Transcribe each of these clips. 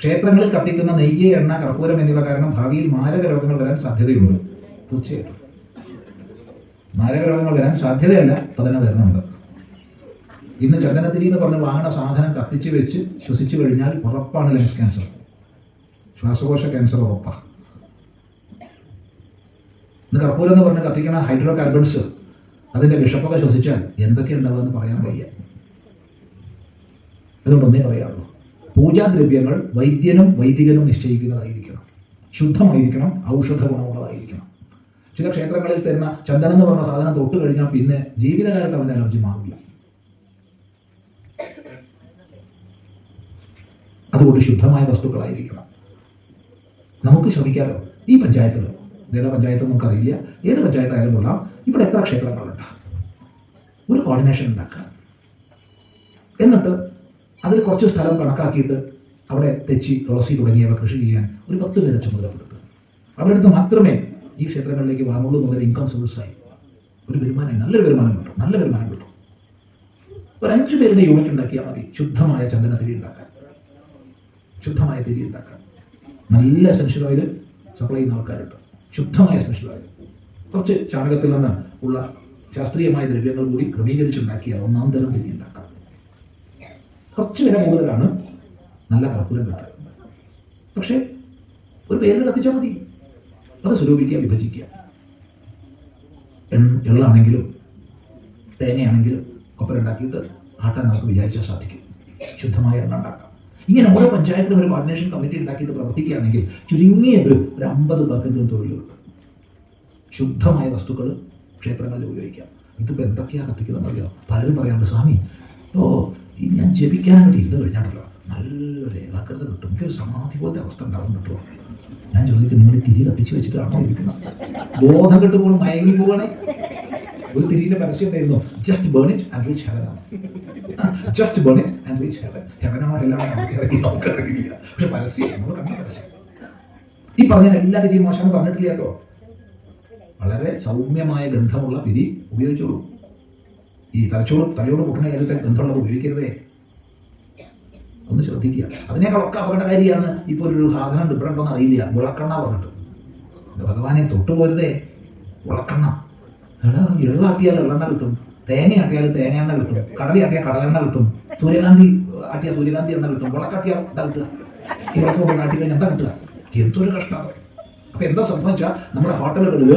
ക്ഷേത്രങ്ങളിൽ കത്തിക്കുന്ന നെയ്യ് എണ്ണ കർപ്പൂരം എന്നിവ കാരണം ഭാവിയിൽ മാരക രോഗങ്ങൾ വരാൻ സാധ്യതയുണ്ട്. തീർച്ചയായിട്ടും. മാരക രോഗങ്ങൾ വരാൻ സാധ്യതയല്ല പതന വരുന്നുണ്ട്. ഇന്ന് ചന്ദനത്തിരി എന്ന് പറഞ്ഞ് വാങ്ങണ സാധനം കത്തിച്ച് വെച്ച് ശ്വസിച്ചു കഴിഞ്ഞാൽ ഉറപ്പാണ് ലങ്സ് ക്യാൻസർ. ശ്വാസകോശ ക്യാൻസർ ഉറപ്പാണ് ഇന്ന് കർപ്പൂരം എന്ന് പറഞ്ഞ് കത്തിക്കണ ഹൈഡ്രോ കാർബൺസ് അതിന്റെ വിഷപ്പൊക്കെ ശ്വസിച്ചാൽ എന്തൊക്കെ ഉണ്ടാവുമെന്ന് പറയാൻ വയ്യ. അതുകൊണ്ടൊന്നേ പറയാറുള്ളൂ പൂജാദ്രവ്യങ്ങൾ വൈദ്യനും വൈദികനും നിശ്ചയിക്കുന്നതായിരിക്കണം. ശുദ്ധമായിരിക്കണം ഔഷധ ഗുണമുള്ളതായിരിക്കണം. ചില ക്ഷേത്രങ്ങളിൽ തരുന്ന ചന്ദനം എന്ന് പറഞ്ഞ സാധനം തൊട്ട് കഴിഞ്ഞാൽ പിന്നെ ജീവിതകാലത്ത് അവന്റെ അലർജി മാറില്ല. അതുകൊണ്ട് ശുദ്ധമായ വസ്തുക്കളായിരിക്കണം. നമുക്ക് ശ്രമിക്കാമല്ലോ ഈ പഞ്ചായത്തിൽ ഏതാ പഞ്ചായത്ത് നമുക്കറിയില്ല ഏത് പഞ്ചായത്തായാലും കൊള്ളാം. ഇവിടെ എത്ര ക്ഷേത്രങ്ങളുണ്ട്? ഒരു കോർഡിനേഷൻ ഉണ്ടാക്കുക. എന്നിട്ട് അതിൽ കുറച്ച് സ്ഥലം കണക്കാക്കിയിട്ട് അവിടെ തെച്ചി തുളസി തുടങ്ങിയവ കൃഷി ചെയ്യാൻ ഒരു പത്ത് പേരെ ചുമതലപ്പെടുത്തുക അവിടെ അടുത്ത് മാത്രമേ ഈ ക്ഷേത്രങ്ങളിലേക്ക് വാങ്ങുള്ളൂ എന്നുള്ള ഇൻകം സോഴ്സായി ഒരു വരുമാനം നല്ലൊരു വരുമാനം കിട്ടും നല്ല വരുമാനം കിട്ടും. ഒരു അഞ്ചു പേരുടെ യൂണിറ്റ് ഉണ്ടാക്കിയാൽ മതി ശുദ്ധമായ ചന്ദന തിരി ഉണ്ടാക്കാൻ. ശുദ്ധമായ തിരി ഉണ്ടാക്കാൻ. നല്ല എസൻഷ്യൽ ഓയിൽ സപ്ലൈ ചെയ്യുന്ന ആൾക്കാരുണ്ട്. ശുദ്ധമായ എസൻഷ്യൽ ഓയിൽ കുറച്ച് ചാണകത്തിൽ നിന്ന് ഉള്ള ശാസ്ത്രീയമായ ദ്രവ്യങ്ങൾ കൂടി ക്രമീകരിച്ചുണ്ടാക്കിയ ഒന്നാം തരം തിരി ഉണ്ടാക്കാം. കുറച്ച് വില കൂടുതലാണ്. നല്ല കർപ്പൂരം കിട്ടുക പക്ഷേ ഒരു പേരിൽ കത്തിച്ചാൽ മതി. അത് സ്വരൂപിക്കുക വിഭജിക്കുക. എള്ളാണെങ്കിലും തേങ്ങയാണെങ്കിലും കൊപ്പര ഉണ്ടാക്കിയിട്ട് ആട്ടാൻ നമുക്ക് വിചാരിച്ചാൽ സാധിക്കും. ശുദ്ധമായ എണ്ണ ഉണ്ടാക്കാം. ഇങ്ങനെ ഓരോ പഞ്ചായത്തിലും ഒരു കോർഡിനേഷൻ കമ്മിറ്റി ഉണ്ടാക്കിയിട്ട് പ്രവർത്തിക്കുകയാണെങ്കിൽ ചുരുങ്ങിയത് ഒരു അമ്പത് പേർക്കെങ്കിലും തൊഴിലുണ്ട്. ശുദ്ധമായ വസ്തുക്കൾ ക്ഷേത്രങ്ങളിൽ ഉപയോഗിക്കാം. ഇതിപ്പോൾ എന്തൊക്കെയാണ് കത്തിക്കുന്നത് അറിയോ പലരും പറയാറുണ്ട് സ്വാമി ഓ ഞാൻ ജപിക്കാൻ വേണ്ടി ഇരുന്ന് കഴിഞ്ഞാണല്ലോ. നല്ലൊരു ഏകാഗ്രത കിട്ടും. എനിക്കൊരു സമാധി പോലത്തെ അവസ്ഥ ഉണ്ടാവും കേട്ടോ. ഞാൻ ചോദിക്കും നിങ്ങൾ തിരി കത്തിച്ച് വെച്ചിട്ടാണോ ഇരിക്കുന്നത്? ബോധം കെട്ടുമ്പോൾ മയങ്ങി പോവാണേ. ഒരു തിരിയിലെ പരസ്യം ഉണ്ടായിരുന്നു. Just burn it and reach ഹെവനാണ് just burn it and reach heaven ഹെവനമാരെല്ലാം നമുക്കറിയില്ല പക്ഷെ പരസ്യം നമ്മൾ കണ്ട പരസ്യം. ഈ പറഞ്ഞ എല്ലാ തിരിയും മോശം പറഞ്ഞിട്ടില്ല കേട്ടോ. വളരെ സൗമ്യമായ ഗന്ധമുള്ള തിരി ഉപയോഗിച്ചോളൂ. ഈ തലച്ചോട് തലയോട് പൊട്ടുന്ന ഏതൊക്കെ ബന്ധമുള്ളത് ഉപയോഗിക്കരുതേ? ഒന്ന് ശ്രദ്ധിക്കുക. അതിനേക്കാളൊക്കെ അപകടകാരിയാണ് ഇപ്പോൾ ഒരു സാധനം ഡിഫറന്റൊന്നും അറിയില്ല. വിളക്കെണ്ണ പറഞ്ഞിട്ട്. ഭഗവാനെ തൊട്ടുപോരുതേ വിളക്കെണ്ണ എടാ എള്ളാട്ടിയാൽ എള്ളെണ്ണ കിട്ടും. തേങ്ങ ആട്ടിയാൽ തേങ്ങ എണ്ണ കിട്ടും. കടലി ആട്ടിയാൽ കടലെണ്ണ കിട്ടും. സൂര്യകാന്തി ആട്ടിയാൽ സൂര്യകാന്തി എണ്ണ കിട്ടും. വിളക്കാട്ടിയാൽ എന്താ കിട്ടുക? ഈ വിളക്ക് കൊണ്ട് ആട്ടി എന്താ കിട്ടുക? എന്തൊരു കഷ്ടമാണ് അപ്പൊ എന്താ സംഭവിച്ചാൽ നമ്മുടെ ഹോട്ടലുകളിൽ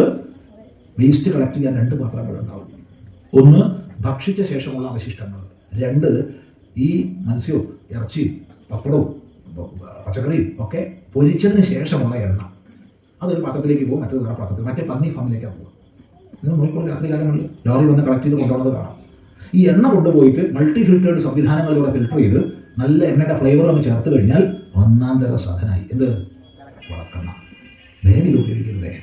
വേസ്റ്റ് കളക്ട് ചെയ്യാൻ രണ്ട് പാത്രങ്ങൾ ഉണ്ടാവും. ഒന്ന് ഭക്ഷിച്ച ശേഷമുള്ള അവശിഷ്ടങ്ങൾ. രണ്ട് ഈ മത്സ്യവും ഇറച്ചിയും പപ്പടവും പച്ചക്കറിയും ഒക്കെ പൊരിച്ചതിന് ശേഷമുള്ള എണ്ണ. അതൊരു പാത്രത്തിലേക്ക് പോകും മറ്റൊരു പാത്രത്തിൽ. മറ്റേ പന്നി ഫാമിലേക്കാണ് പോകുക നിങ്ങൾ നോക്കിക്കൊണ്ട് രാത്രി കാലങ്ങളിൽ ലോറി വന്ന് കളക്ട് ചെയ്ത് കൊണ്ടുപോകുന്നത് കാണാം. ഈ എണ്ണ കൊണ്ടുപോയിട്ട് മൾട്ടി ഫിൽറ്റേഡ് സംവിധാനങ്ങളിലൂടെ ഫിൽറ്റർ ചെയ്ത് നല്ല എണ്ണയുടെ ഫ്ലേവർ അങ്ങ് ചേർത്ത് കഴിഞ്ഞാൽ ഒന്നാം തര സാധനമായി. എന്ത്? വളക്കെണ്ണ. ദയവിൽ ഉപയോഗിക്കരുതേ.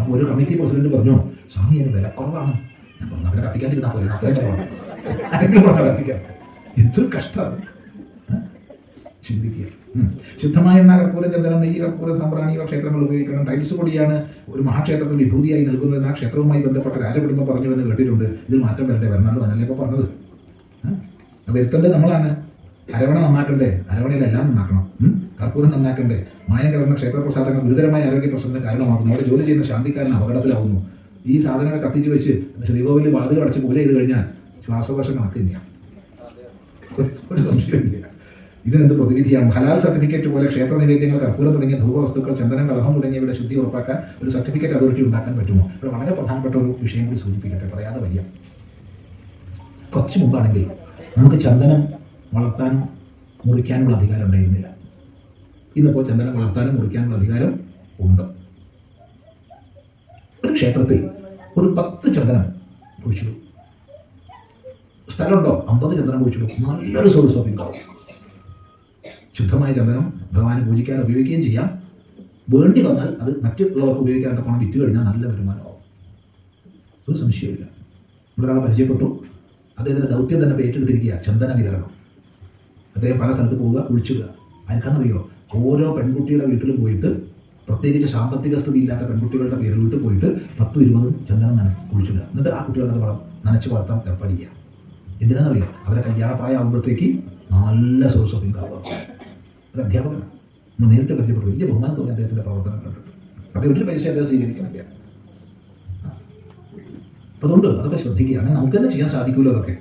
അപ്പോൾ ഒരു കമ്മിറ്റി പ്രസിഡന്റ് പറഞ്ഞു സ്വാമി അതിന് വില അവരെ കത്തിക്കാണ്ടിരുന്നാൽ പോലെ ആരെങ്കിലും പറഞ്ഞു കത്തിക്കാൻ എന്തൊരു കഷ്ടമാണ്? ചിന്തിക്കുക. ശുദ്ധമായ എണ്ണ കർപ്പൂരം ചന്ദനം നെയ്യ് കർപ്പൂരം ഇവ ക്ഷേത്രങ്ങൾ ഉപയോഗിക്കണം ടൈൽസ് പൊടിയാണ് ഒരു മഹാക്ഷേത്രത്തിൽ വിഭൂതിയായി നൽകുന്നത്. ആ ക്ഷേത്രവുമായി ബന്ധപ്പെട്ട രാജകുടുംബം പറഞ്ഞു എന്ന് കേട്ടിട്ടുണ്ട്. ഇത് മാറ്റം വരണ്ടേ വരണാണ്ട് അതല്ലേ ഇപ്പോൾ പറഞ്ഞത്. വരുത്തേണ്ടത് നമ്മളാണ്? അരവണ നന്നാക്കണ്ടേ? അരവണയിലെല്ലാം നന്നാക്കണം. കർപ്പൂരം നന്നാക്കണ്ടേ? മായ കലർന്ന ക്ഷേത്രപ്രസാദങ്ങൾ ഗുരുതരമായ ആരോഗ്യ പ്രശ്നത്തിന് കാരണമാകുന്നു. അവിടെ ജോലി ചെയ്യുന്ന ശാന്തിക്കാരൻ അപകടത്തിലാവുന്നു. ഈ സാധനങ്ങൾ കത്തിച്ച് വെച്ച് ശ്രീകോവിൽ വാതിൽ അടച്ച് പൂജ ചെയ്ത് കഴിഞ്ഞാൽ ശ്വാസകോശം കണക്ക് തന്നെയാണ്. ഒരു- സംശയമില്ല ഇതിനെന്ത് പ്രതിവിധിയാണ് ഹലാൽ സർട്ടിഫിക്കറ്റ് പോലെ ക്ഷേത്ര നിവേദ്യങ്ങൾ കർപ്പൂരം തുടങ്ങിയ ധൂപവസ്തുക്കൾ ചന്ദനം കളഭം തുടങ്ങിയവയുടെ ശുദ്ധി ഉറപ്പാക്കാൻ ഒരു സർട്ടിഫിക്കറ്റ് അതോറിറ്റി ഉണ്ടാക്കാൻ പറ്റുമോ? ഇവിടെ വളരെ പ്രധാനപ്പെട്ട ഒരു വിഷയം കൂടി സൂചിപ്പിക്കട്ടെ പറയാതെ വയ്യ. കുറച്ച് മുമ്പാണെങ്കിൽ നമുക്ക് ചന്ദനം വളർത്താനും മുറിക്കാനുമുള്ള അധികാരം ഉണ്ടായിരുന്നില്ല. ഇന്നിപ്പോൾ ചന്ദനം വളർത്താനും മുറിക്കാനുള്ള അധികാരം ഉണ്ട്? ക്ഷേത്രത്തിൽ ഒരു പത്ത് ചന്ദനം കുഴിച്ചിടും സ്ഥലമുണ്ടോ? അമ്പത് ചന്ദനം കുഴിച്ചിടും നല്ലൊരു സോഴ്സ് ഇൻകം ശുദ്ധമായ ചന്ദനം ഭഗവാനെ പൂജിക്കാൻ ഉപയോഗിക്കുകയും ചെയ്യാം. വേണ്ടി വന്നാൽ അത് മറ്റുള്ളവർക്ക് ഉപയോഗിക്കാനുള്ള പണം വിറ്റ് കഴിഞ്ഞാൽ നല്ല വരുമാനമാവും. ഒരു സംശയമില്ല ഇവിടെ ഒരാളെ പരിചയപ്പെട്ടു. അദ്ദേഹത്തിന്റെ ദൗത്യം തന്നെ ഏറ്റെടുത്തിരിക്കുക ചന്ദന വിതരണം. അദ്ദേഹം പല സ്ഥലത്ത് പോവുക കുഴിച്ചിടുക. ആർക്കാണെന്നറിയോ? ഓരോ പെൺകുട്ടിയുടെ വീട്ടിലും പോയിട്ട് പ്രത്യേകിച്ച് സാമ്പത്തിക സ്ഥിതി ഇല്ലാത്ത പെൺകുട്ടികളുടെ പേര് വീട്ടിൽ പോയിട്ട് പത്തും ഇരുപതും ചന്ദനം നന കുഴിച്ചിടുക. എന്നിട്ട് ആ കുട്ടികളുടെ വളം നനച്ച് വളർത്താൻ ഏർപ്പാട് ചെയ്യുക എന്തിനാണെന്നറിയോ അവരെ കല്യാണ പ്രായം ആകുമ്പോഴത്തേക്ക് നല്ല സോഴ്സ് ഓഫ് ഇൻകം ഒരു അധ്യാപകനാണ്. നമ്മൾ നേരിട്ട് പരിചയപ്പെട്ടു. വലിയ ബഹുമാനം തോന്നി അദ്ദേഹത്തിന്റെ പ്രവർത്തനം കണ്ടിട്ട് അപ്പോൾ ഒരു പൈസ അദ്ദേഹം സ്വീകരിക്കണില്ല അപ്പോൾ അതുകൊണ്ട് അതൊക്കെ ശ്രദ്ധിക്കുകയാണെങ്കിൽ നമുക്ക് തന്നെ ചെയ്യാൻ സാധിക്കുമല്ലോ അതൊക്കെ.